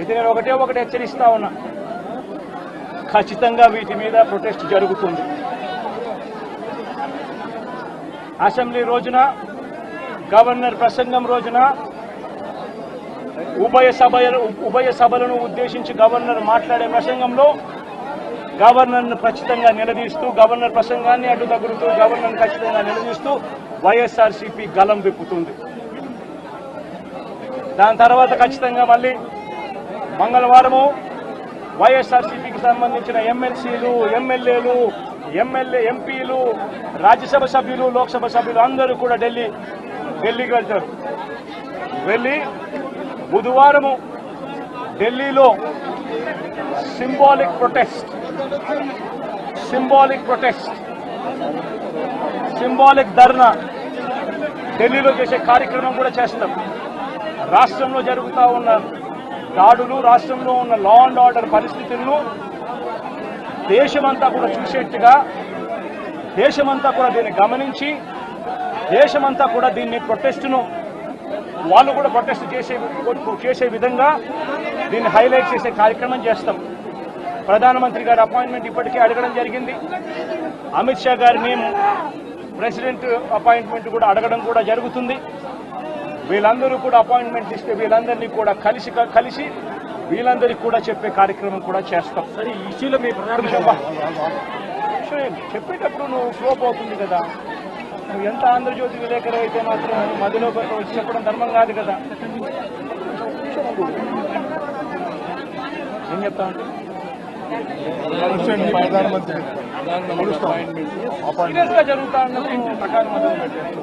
ఇది నేను ఒకటే ఒకటి హెచ్చరిస్తా ఉన్నా. ఖచ్చితంగా వీటి మీద ప్రొటెస్ట్ జరుగుతుంది. అసెంబ్లీ రోజున గవర్నర్ ప్రసంగం రోజున ఉభయ సభ ఉభయ సభలను ఉద్దేశించి గవర్నర్ మాట్లాడే ప్రసంగంలో గవర్నర్ను ఖచ్చితంగా నిలదీస్తూ గవర్నర్ ప్రసంగాన్ని అడ్డు తగులుతూ గవర్నర్ ఖచ్చితంగా నిలదీస్తూ వైఎస్ఆర్సీపీ గలం విప్పుతుంది. దాని తర్వాత ఖచ్చితంగా మళ్ళీ మంగళవారము వైఎస్ఆర్సీపీకి సంబంధించిన ఎమ్మెల్సీలు ఎమ్మెల్యేలు ఎమ్మెల్యే ఎంపీలు రాజ్యసభ సభ్యులు లోక్సభ సభ్యులు అందరూ కూడా ఢిల్లీ ఢిల్లీకి వెళ్తారు. వెళ్ళి బుధవారము ఢిల్లీలో symbolic protest symbolic protest symbolic dharna ఢిల్లీలో చేసే కార్యక్రమం కూడా చేస్తాం. రాష్ట్రంలో జరుగుతూ ఉన్నారు దాడులు రాష్ట్రంలో ఉన్న లా అండ్ ఆర్డర్ పరిస్థితులను దేశమంతా కూడా చూసేట్టుగా దేశమంతా కూడా దీన్ని గమనించి దేశమంతా కూడా దీన్ని ప్రొటెస్ట్ను వాళ్ళు కూడా ప్రొటెస్ట్ చేసే చేసే విధంగా దీన్ని హైలైట్ చేసే కార్యక్రమం చేస్తాం. ప్రధానమంత్రి గారి అపాయింట్మెంట్ ఇప్పటికే అడగడం జరిగింది. అమిత్ షా గారిని ప్రెసిడెంట్ అపాయింట్మెంట్ కూడా అడగడం కూడా జరుగుతుంది. వీళ్ళందరూ కూడా అపాయింట్మెంట్ ఇస్తే వీళ్ళందరినీ కూడా కలిసి కలిసి వీళ్ళందరికీ కూడా చెప్పే కార్యక్రమం కూడా చేస్తాం. సరే ఈ ఇష్యూలో మీ. చెప్పేటప్పుడు నువ్వు ఫ్లోప్ అవుతుంది కదా. నువ్వు ఎంత ఆంధ్రజ్యోతి విలేకరు అయితే మాత్రం మధ్యలో వచ్చి చెప్పడం ధర్మం కాదు కదా. ఏం చెప్తా అంటే ప్రధానమంత్రి. సీరియస్గా జరుగుతా ఉన్నప్పుడు ప్రకారం మొదలు పెట్టారు.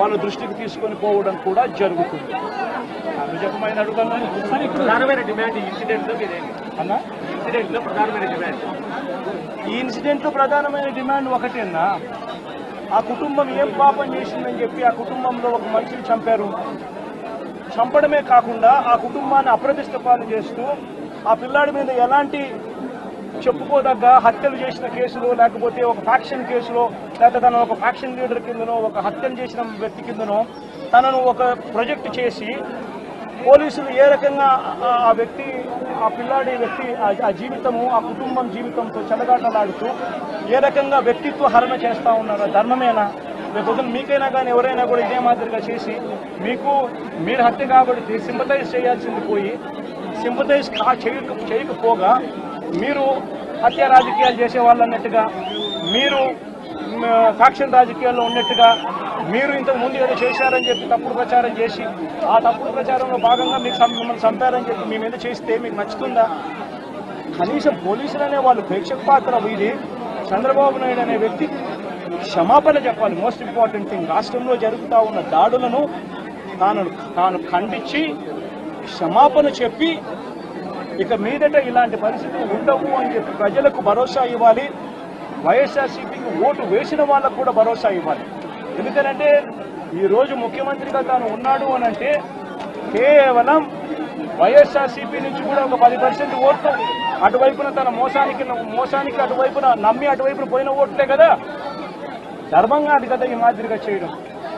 వాళ్ళ దృష్టికి తీసుకొని పోవడం కూడా జరుగుతుంది. చెప్పమని అడుగుతున్నాను అన్నా? ఇన్సిడెంట్లో ప్రధానమైన డిమాండ్. ఈ ఇన్సిడెంట్ ప్రధానమైన డిమాండ్ ఒకటేనా ఆ కుటుంబం ఏం పాపం చేసిందని చెప్పి ఆ కుటుంబంలో ఒక మనిషిని చంపారు. చంపడమే కాకుండా ఆ కుటుంబాన్ని అప్రతిష్ట పాలు చేస్తూ ఆ పిల్లాడి మీద ఎలాంటి చెప్పుకోదగ్గ హత్యలు చేసిన కేసులో లేకపోతే ఒక ఫ్యాక్షన్ కేసులో లేకపోతే తన ఒక ఫ్యాక్షన్ లీడర్ కిందనో ఒక హత్యలు చేసిన వ్యక్తి కిందనో తనను ఒక ప్రొజెక్ట్ చేసి పోలీసులు ఏ రకంగా ఆ- వ్యక్తి ఆ పిల్లాడి వ్యక్తి ఆ- జీవితము ఆ కుటుంబం జీవితంతో చెలగాటలాడుతూ ఏ రకంగా వ్యక్తిత్వ హరణ చేస్తూ ఉన్నారు? ధర్మమేనా? లేకపోతే మీకైనా కానీ ఎవరైనా కూడా ఇదే మాదిరిగా చేసి మీకు మీరు హత్య కాబట్టి సింపతైజ్ చేయాల్సింది పోయి సింపతైజ్ చేయక చేయకపోగా మీరు హత్య రాజకీయాలు చేసే వాళ్ళు అన్నట్టుగా మీరు ఫ్యాక్షన్ రాజకీయాల్లో ఉన్నట్టుగా మీరు ఇంతకు ముందు ఏదో చేశారని చెప్పి తప్పుడు ప్రచారం చేసి ఆ తప్పుడు ప్రచారంలో భాగంగా మీకు మిమ్మల్ని చంపారని చెప్పి మీ మీద చేస్తే మీకు నచ్చుతుందా? కనీసం పోలీసులు అనే వాళ్ళు ప్రేక్షక పాత్ర వీడి చంద్రబాబు నాయుడు అనే వ్యక్తి క్షమాపణ చెప్పాలి. మోస్ట్ ఇంపార్టెంట్ థింగ్ రాష్ట్రంలో జరుగుతూ ఉన్న దాడులను తాను తాను ఖండించి క్షమాపణ చెప్పి ఇక మీదట ఇలాంటి పరిస్థితులు ఉండవు అని చెప్పి ప్రజలకు భరోసా ఇవ్వాలి. వైఎస్ఆర్సీపీకి ఓటు వేసిన వాళ్ళకు కూడా భరోసా ఇవ్వాలి. ఎందుకనంటే ఈరోజు ముఖ్యమంత్రిగా తాను ఉన్నాడు అని అంటే కేవలం వైఎస్ఆర్సీపీ నుంచి కూడా ఒక పది పర్సెంట్ ఓట్లు అటువైపున తన మోసానికి మోసానికి అటువైపున నమ్మి అటువైపున పోయిన ఓట్లే కదా. ధర్మంగా అది కదా ఈ మాదిరిగా చేయడం.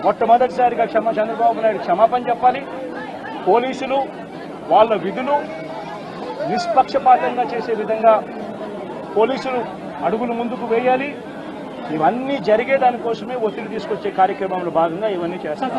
మొట్టమొదటిసారిగా క్షమ చంద్రబాబు నాయుడు క్షమాపణ చెప్పాలి. పోలీసులు వాళ్ళ విధులు నిష్పక్షపాతంగా చేసే విధంగా పోలీసులు అడుగులు ముందుకు వేయాలి. ఇవన్నీ జరిగే దానికోసమే ఒత్తిడి తీసుకొచ్చే కార్యక్రమంలో భాగంగా ఇవన్నీ చేస్తాం.